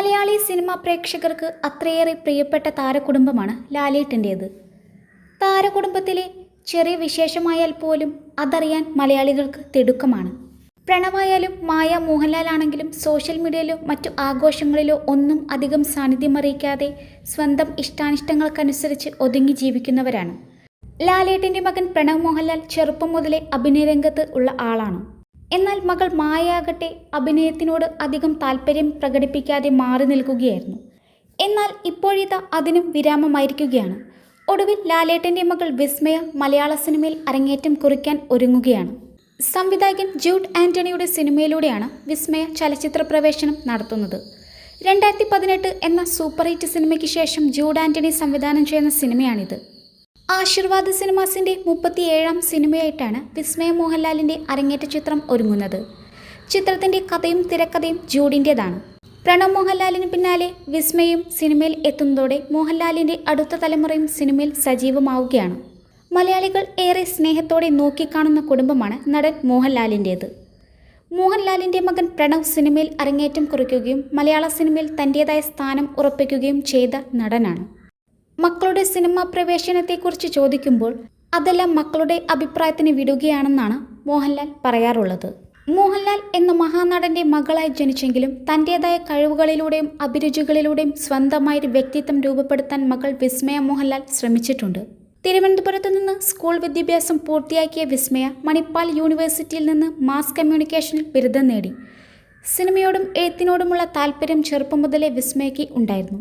Malayali cinema പ്രേക്ഷകർക്ക് അത്രയേറെ പ്രിയപ്പെട്ട താരകുടുംബമാണ് ലാലേട്ടന്റേത്. താരകുടുംബത്തിലെ ചെറിയ വിശേഷമായാൽ പോലും അതറിയാൻ മലയാളികൾക്ക് തിടുക്കമാണ്. പ്രണവായാലും മായ മോഹൻലാൽ ആണെങ്കിലും സോഷ്യൽ മീഡിയയിലോ മറ്റു ആഘോഷങ്ങളിലോ ഒന്നും അധികം സാന്നിധ്യം അറിയിക്കാതെ സ്വന്തം ഇഷ്ടാനിഷ്ടങ്ങൾക്കനുസരിച്ച് ഒതുങ്ങി ജീവിക്കുന്നവരാണ്. ലാലേട്ടിന്റെ മകൻ പ്രണവ് മോഹൻലാൽ ചെറുപ്പം മുതലേ അഭിനയരംഗത്ത് ഉള്ള ആളാണ്. എന്നാൽ മകൾ മായയാകട്ടെ അഭിനയത്തിനോട് അധികം താല്പര്യം പ്രകടിപ്പിക്കാതെ മാറി നിൽക്കുകയായിരുന്നു. എന്നാൽ ഇപ്പോഴിത അതിനും വിരാമമായിരിക്കുകയാണ്. ഒടുവിൽ ലാലേട്ടന്റെ മകൾ വിസ്മയ മലയാള സിനിമയിൽ അരങ്ങേറ്റം കുറിക്കാൻ ഒരുങ്ങുകയാണ്. സംവിധായകൻ ജൂഡ് ആന്റണിയുടെ സിനിമയിലൂടെയാണ് വിസ്മയ ചലച്ചിത്ര പ്രവേശനം നടത്തുന്നത്. രണ്ടായിരത്തി പതിനെട്ട് എന്ന സൂപ്പർ ഹിറ്റ് സിനിമയ്ക്ക് ശേഷം ജൂഡ് ആന്റണി സംവിധാനം ചെയ്യുന്ന സിനിമയാണിത്. ആശീർവാദ് സിനിമാസിന്റെ മുപ്പത്തിയേഴാം സിനിമയായിട്ടാണ് വിസ്മയ മോഹൻലാലിന്റെ അരങ്ങേറ്റ ചിത്രം ഒരുങ്ങുന്നത്. ചിത്രത്തിന്റെ കഥയും തിരക്കഥയും ജൂഡിന്റെതാണ് പ്രണവ് മോഹൻലാലിന് പിന്നാലെ വിസ്മയും സിനിമയിൽ എത്തുന്നതോടെ മോഹൻലാലിന്റെ അടുത്ത തലമുറയും സിനിമയിൽ സജീവമാവുകയാണ്. മലയാളികൾ ഏറെ സ്നേഹത്തോടെ നോക്കിക്കാണുന്ന കുടുംബമാണ് നടൻ മോഹൻലാലിന്റേത് മോഹൻലാലിന്റെ മകൻ പ്രണവ് സിനിമയിൽ അരങ്ങേറ്റം കുറിക്കുകയും മലയാള സിനിമയിൽ തന്റേതായ സ്ഥാനം ഉറപ്പിക്കുകയും ചെയ്ത നടനാണ്. മക്കളുടെ സിനിമാ പ്രവേശനത്തെക്കുറിച്ച് ചോദിക്കുമ്പോൾ അതെല്ലാം മക്കളുടെ അഭിപ്രായത്തിന് വിടുകയാണെന്നാണ് മോഹൻലാൽ പറയാറുള്ളത്. മോഹൻലാൽ എന്ന മഹാനടന്റെ മകളായി ജനിച്ചെങ്കിലും തന്റെതായ കഴിവുകളിലൂടെയും അഭിരുചികളിലൂടെയും സ്വന്തമായൊരു വ്യക്തിത്വം രൂപപ്പെടുത്താൻ മകൾ വിസ്മയ മോഹൻലാൽ ശ്രമിച്ചിട്ടുണ്ട്. തിരുവനന്തപുരത്ത് നിന്ന് സ്കൂൾ വിദ്യാഭ്യാസം പൂർത്തിയാക്കിയ വിസ്മയ മണിപ്പാൽ യൂണിവേഴ്സിറ്റിയിൽ നിന്ന് മാസ് കമ്മ്യൂണിക്കേഷനിൽ ബിരുദം നേടി. സിനിമയോടും എഴുത്തിനോടുമുള്ള താല്പര്യം ചെറുപ്പം മുതലേ വിസ്മയയ്ക്ക് ഉണ്ടായിരുന്നു.